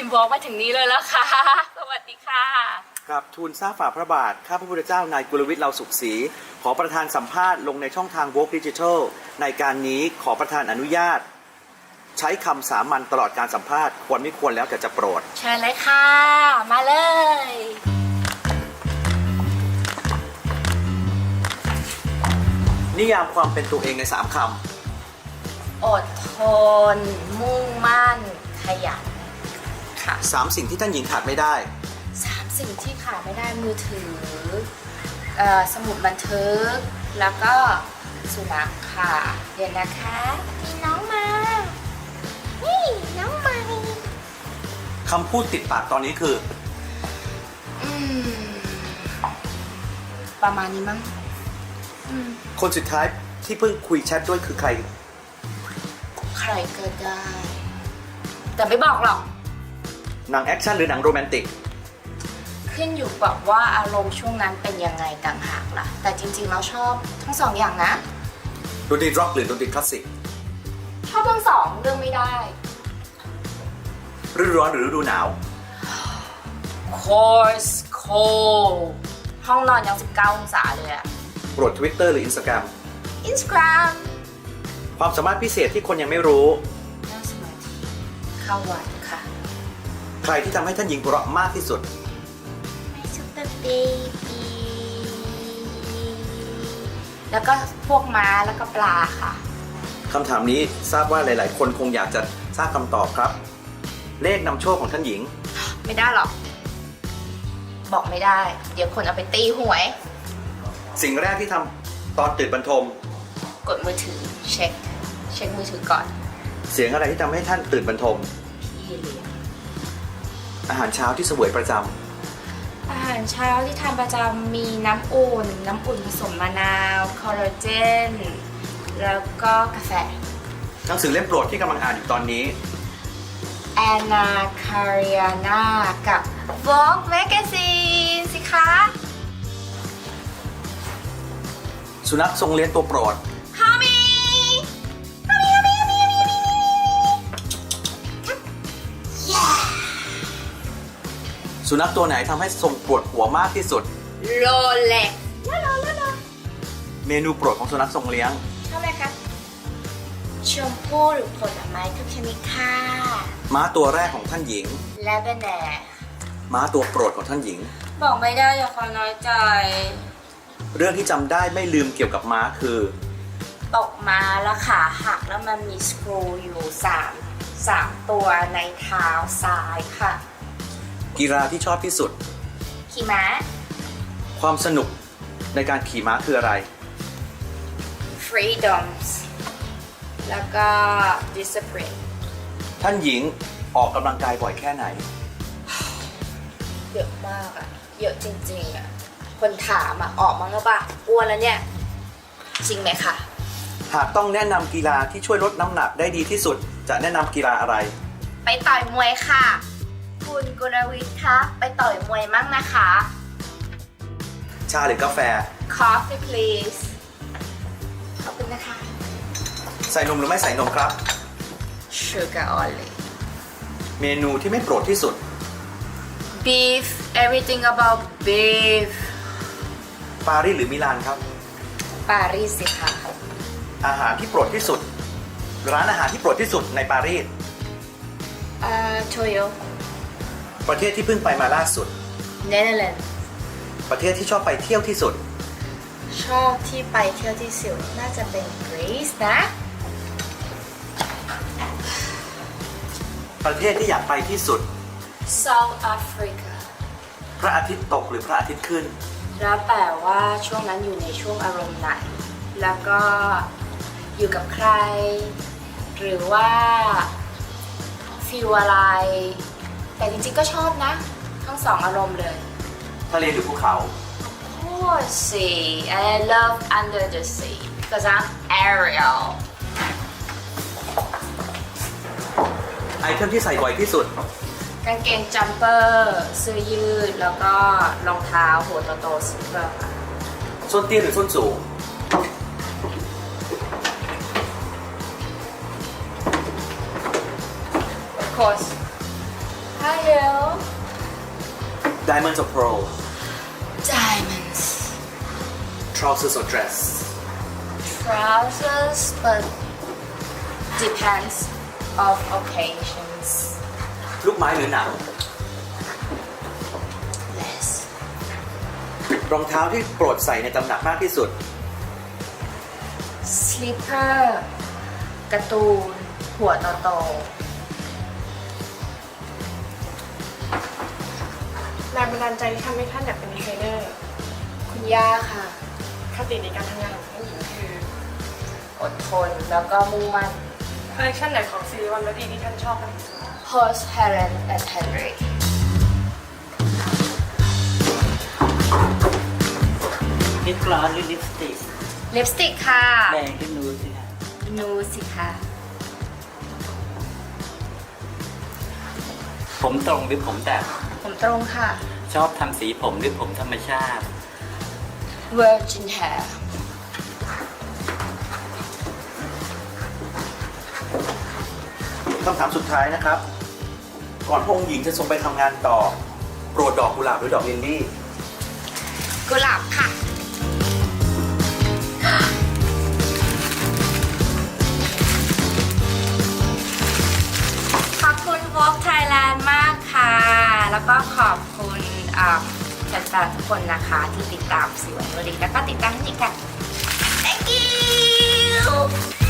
พิมพ์บอกมาถึงนี้เลยแล้วค่ะ สวัสดีค่ะ ครับทูลทราบฝ่าพระบาท ข้าพระพุทธเจ้านายกุลวิทย์เราสุขศรีขอประธานสัมภาษณ์ลงในช่องทาง w o r k Digital ในการนี้ขอประธานอนุญาต ใช้คำสามัญตลอดการสัมภาษณ์ควรไม่ควรแล้วแต่จะโปรด เชิญเลยค่ะ มาเลย นิยามความเป็นตัวเองในสามคอดทน มุ่งมั่น ขยัน ค่ะำสามสิ่งที่ท่านหญิงขาดไม่ได้ สามสิ่งที่ขาดไม่ได้มือถือเอ่อสมุดบันทึก แล้วก็สุนัขค่ะเดี๋ยวนะคะ มีน้องมา นี่น้องมาคำพูดติดปากตอนนี้คือ อืมประมาณนี้มั้งอืมคนสุดท้ายที่เพิ่งคุยแชทด้วยคือใคร ใครก็ได้ แต่ไม่บอกหรอก หนังแอคชั่นหรือหนังโรแมนติกขึ้นอยู่กับว่าอารมณ์ช่วงนั้นเป็นยังไงต่างหากล่ะ แต่จริงๆเราชอบทั้งสองอย่างนะดนตรีร็อกหรือดนตรีคลาสสิกชอบทั้งสองเรื่องไม่ได้ฤดูร้อนหรือฤดูหนาว course cold ห้องนอนยัง 19 องศาเลยอะโปรด Twitter หรือ Instagram Instagram ความสามารถพิเศษที่คนยังไม่รู้นั่งสมาธิเข้าวัดค่ะ ใครที่ทำให้ท่านหญิงหัวเราะมากที่สุด My super baby แล้วก็พวกม้าแล้วก็ปลาค่ะ คำถามนี้ทราบว่าหลาย ๆ คนคงอยากจะทราบคำตอบครับ เลขนำโชคของท่านหญิง ไม่ได้หรอก บอกไม่ได้ เดี๋ยวคนเอาไปตีหวย สิ่งแรกที่ทำตอนตื่นบรรทม กดมือถือเช็ค เช็คมือถือก่อน เสียงอะไรที่ทำให้ท่านตื่นบรรทม พี่เลี้ยง อาหารเช้าที่เสวยประจอาหารเช้าที่ทานประจำมีน้ำอุ่น น้ำอุ่นผสมมะนาว คอลลาเจน แล้วก็กาแฟำหนังสือเล่มโปรดที่กำลังอ่านอยู่ตอนนี้ แอนนาคาริอานากับ Vogue Magazine สิคะ สุนัขทรงเลี้ยงตัวโปรด สุนัขตัวไหนทำให้ทรงปวดหัวมากที่สุด โรเล็กลาลาลาลาเมนูโปรดของสุนัขทรงเลี้ยงชอบไหมคะชมพู่หรือผลไม้ทุกชนิดค่ะม้าตัวแรกของท่านหญิง และเบเน่ม้าตัวโปรดของท่านหญิง บอกไม่ได้อย่าคอยน้อยใจ เรื่องที่จำได้ไม่ลืมเกี่ยวกับม้าคือ ตกมาแล้วขาหักแล้วมันมีสกรูอยู่สามสามตัวในเท้าซ้ายค่ะ กีฬาที่ชอบที่สุด ขี่ม้า ความสนุกในการขี่ม้าคืออะไร freedoms แล้วก็ discipline ท่านหญิงออกกำลังกายบ่อยแค่ไหน เยอะมากอะเยอะจริงๆอะคนถามอะออกมั้งหรือเปล่าอ้วนแล้วเนี่ย จริงไหมคะ หากต้องแนะนำกีฬาที่ช่วยลดน้ำหนักได้ดีที่สุด จะแนะนำกีฬาอะไร ไปต่อยมวยค่ะ คุณกุลวิทย์คะไปต่อยมวยมั่งนะคะ ชาหรือกาแฟ coffee please ขอบคุณนะคะ ใส่นมหรือไม่ใส่นมครับ sugar only เมนูที่ไม่โปรดที่สุด beef everything about beef ปารีสหรือมิลานครับ ปารีสสิคะอาหารที่โปรดที่สุด ร้านอาหารที่โปรดที่สุดในปารีส เอ่อโชโย ประเทศที่เพิ่งไปมาล่าสุด เนเธอร์แลนด์ประเทศที่ชอบไปเที่ยวที่สุด ชอบที่ไปเที่ยวที่สุดน่าจะเป็นกรีซนะ ประเทศที่อยากไปที่สุด South Africa พระอาทิตย์ตกหรือพระอาทิตย์ขึ้น แล้วแต่ว่าช่วงนั้นอยู่ในช่วงอารมณ์ไหน แล้วก็อยู่กับใคร หรือว่าฟิลอะไร แต่จริงๆก็ชอบนะ ทั้งสองอารมณ์เลย ทะเลหรือภูเขา Oh, sea. And I love under the sea because I'm Ariel. ไอเทมที่ใส่บ่อยที่สุด กางเกงจัมเปอร์เสื้อยืด แล้วก็รองเท้าหัวโตๆสีเพิ่มค่ะส้นเตี้ยหรือส้นสูง Of course ถ้า high heel diamonds or pearl diamonds trousers or dress trousers but depends of occasions ลูกไม้หรือหนัง less รองเท้าที่โปรดใส่ในตำหนักมากที่สุด slipper การ์ตูนหัวโตแบันดาลใจที่ทำให้ท่านอยากเป็นดีไซเนอร์ๆคุณย่าค่ะ คติในการทำงานของท่านหญิงคืออดทนแล้วก็มุ่งมั่น คอลเลคชันไหนของซีรีส์วันวดีที่ท่านชอบมากที่สุด Post Helen and Henry ลิปกลอสหรือลิปสติกลิปสติกค่ะแดงขึ้นนูดสิคะนูสิค่ะผมตรงหรือผมแต่งผมตรงค่ะ ชอบทำสีผมหรือผมธรรมชาติ Virgin Hair คำถามสุดท้ายนะครับ ก่อนพระองค์หญิงจะทรงไปทำงานต่อ โปรดดอกกุหลาบหรือดอกลิลลี่ กุหลาบค่ะ ขอบคุณ Vogue Thailand มากค่ะ แล้วก็ขอบคุณอ่า แฟนๆทุกคนนะคะที่ติดตามสิวันวดีแล้วก็ติดตามที่นี่กัน Thank you